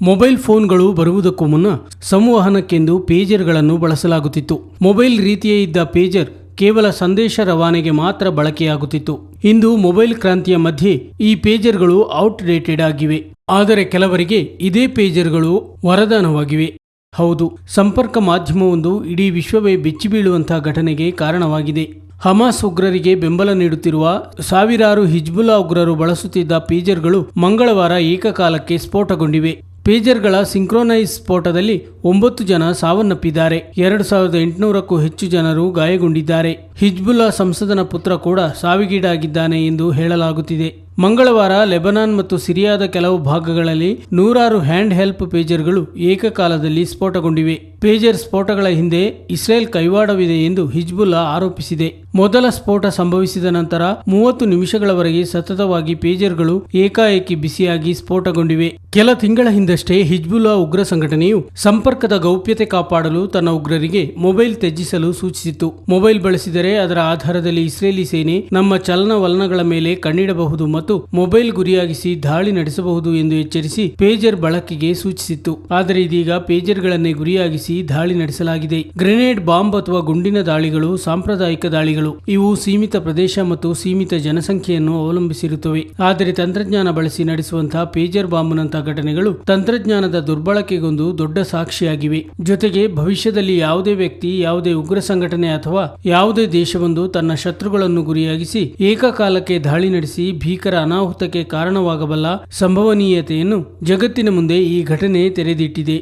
Mobile ಫೋನ್ಗಳು ಬರುವುದಕ್ಕೂ ಮುನ್ನ ಸಂವಹನಕ್ಕೆಂದು ಪೇಜರ್ಗಳನ್ನು ಬಳಸಲಾಗುತ್ತಿತ್ತು. ಮೊಬೈಲ್ ರೀತಿಯೇ ಇದ್ದ ಪೇಜರ್ ಕೇವಲ ಸಂದೇಶ ರವಾನೆಗೆ ಮಾತ್ರ ಬಳಕೆಯಾಗುತ್ತಿತ್ತು. ಇಂದು ಮೊಬೈಲ್ ಕ್ರಾಂತಿಯ ಮಧ್ಯೆ ಈ ಪೇಜರ್ಗಳು ಔಟ್ಡೇಟೆಡ್ ಆಗಿವೆ. ಆದರೆ ಕೆಲವರಿಗೆ ಇದೇ ಪೇಜರ್ಗಳು ವರದಾನವಾಗಿವೆ. ಹೌದು, ಸಂಪರ್ಕ ಮಾಧ್ಯಮವೊಂದು ಇಡೀ ವಿಶ್ವವೇ ಬೆಚ್ಚಿಬೀಳುವಂತಹ ಘಟನೆಗೆ ಕಾರಣವಾಗಿದೆ. ಹಮಾಸ್ ಉಗ್ರರಿಗೆ ಬೆಂಬಲ ನೀಡುತ್ತಿರುವ ಸಾವಿರಾರು ಹಿಜ್ಬುಲ್ಲಾ ಉಗ್ರರು ಬಳಸುತ್ತಿದ್ದ ಪೇಜರ್ಗಳು ಮಂಗಳವಾರ ಏಕಕಾಲಕ್ಕೆ ಸ್ಫೋಟಗೊಂಡಿವೆ. ಪೇಜರ್ಗಳ ಸಿಂಕ್ರೋನೈಸ್ ಸ್ಫೋಟದಲ್ಲಿ ಒಂಬತ್ತು ಜನ ಸಾವನ್ನಪ್ಪಿದ್ದಾರೆ. ಎರಡು ಸಾವಿರದ ಎಂಟುನೂರಕ್ಕೂ ಹೆಚ್ಚು ಜನರು ಗಾಯಗೊಂಡಿದ್ದಾರೆ. ಹಿಜ್ಬುಲ್ಲಾ ಸಂಸದನ ಪುತ್ರ ಕೂಡ ಸಾವಿಗೀಡಾಗಿದ್ದಾನೆ ಎಂದು ಹೇಳಲಾಗುತ್ತಿದೆ. ಮಂಗಳವಾರ ಲೆಬನಾನ್ ಮತ್ತು ಸಿರಿಯಾದ ಕೆಲವು ಭಾಗಗಳಲ್ಲಿ ನೂರಾರು ಹ್ಯಾಂಡ್ ಹೆಲ್ಪ್ ಪೇಜರ್ಗಳು ಏಕಕಾಲದಲ್ಲಿ ಸ್ಫೋಟಗೊಂಡಿವೆ. ಪೇಜರ್ ಸ್ಫೋಟಗಳ ಹಿಂದೆ ಇಸ್ರೇಲ್ ಕೈವಾಡವಿದೆ ಎಂದು ಹಿಜ್ಬುಲ್ಲಾ ಆರೋಪಿಸಿದೆ. ಮೊದಲ ಸ್ಫೋಟ ಸಂಭವಿಸಿದ ನಂತರ ಮೂವತ್ತು ನಿಮಿಷಗಳವರೆಗೆ ಸತತವಾಗಿ ಪೇಜರ್ಗಳು ಏಕಾಏಕಿ ಬಿಸಿಯಾಗಿ ಸ್ಫೋಟಗೊಂಡಿವೆ. ಕೆಲ ತಿಂಗಳ ಹಿಂದಷ್ಟೇ ಹಿಜ್ಬುಲ್ಲಾ ಉಗ್ರ ಸಂಘಟನೆಯು ಸಂಪರ್ಕದ ಗೌಪ್ಯತೆ ಕಾಪಾಡಲು ತನ್ನ ಉಗ್ರರಿಗೆ ಮೊಬೈಲ್ ತ್ಯಜಿಸಲು ಸೂಚಿಸಿತ್ತು. ಮೊಬೈಲ್ ಬಳಸಿದರೆ ಅದರ ಆಧಾರದಲ್ಲಿ ಇಸ್ರೇಲಿ ಸೇನೆ ನಮ್ಮ ಚಲನವಲನಗಳ ಮೇಲೆ ಕಣ್ಣಿಡಬಹುದು ಮತ್ತು ಮೊಬೈಲ್ ಗುರಿಯಾಗಿಸಿ ದಾಳಿ ನಡೆಸಬಹುದು ಎಂದು ಎಚ್ಚರಿಸಿ ಪೇಜರ್ ಬಳಕೆಗೆ ಸೂಚಿಸಿತ್ತು. ಆದರೆ ಇದೀಗ ಪೇಜರ್ಗಳನ್ನೇ ಗುರಿಯಾಗಿಸಿ ದಾಳಿ ನಡೆಸಲಾಗಿದೆ. ಗ್ರೆನೇಡ್ ಬಾಂಬ್ ಅಥವಾ ಗುಂಡಿನ ದಾಳಿಗಳು, ಸಾಂಪ್ರದಾಯಿಕ ದಾಳಿಗಳು, ಇವು ಸೀಮಿತ ಪ್ರದೇಶ ಮತ್ತು ಸೀಮಿತ ಜನಸಂಖ್ಯೆಯನ್ನು ಅವಲಂಬಿಸಿರುತ್ತವೆ. ಆದರೆ ತಂತ್ರಜ್ಞಾನ ಬಳಸಿ ನಡೆಸುವಂತಹ ಪೇಜರ್ ಬಾಂಬ್ನಂತಹ ಘಟನೆಗಳು ತಂತ್ರಜ್ಞಾನದ ದುರ್ಬಳಕೆಗೊಂದು ದೊಡ್ಡ ಸಾಕ್ಷಿಯಾಗಿವೆ. ಜೊತೆಗೆ ಭವಿಷ್ಯದಲ್ಲಿ ಯಾವುದೇ ವ್ಯಕ್ತಿ, ಯಾವುದೇ ಉಗ್ರ ಸಂಘಟನೆ ಅಥವಾ ಯಾವುದೇ ದೇಶವೊಂದು ತನ್ನ ಶತ್ರುಗಳನ್ನು ಗುರಿಯಾಗಿಸಿ ಏಕಕಾಲಕ್ಕೆ ದಾಳಿ ನಡೆಸಿ ಭೀಕರ ಅನಾಹುತಕ್ಕೆ ಕಾರಣವಾಗಬಲ್ಲ ಸಂಭವನೀಯತೆಯನ್ನು ಜಗತ್ತಿನ ಮುಂದೆ ಈ ಘಟನೆ ತೆರೆದಿಟ್ಟಿದೆ.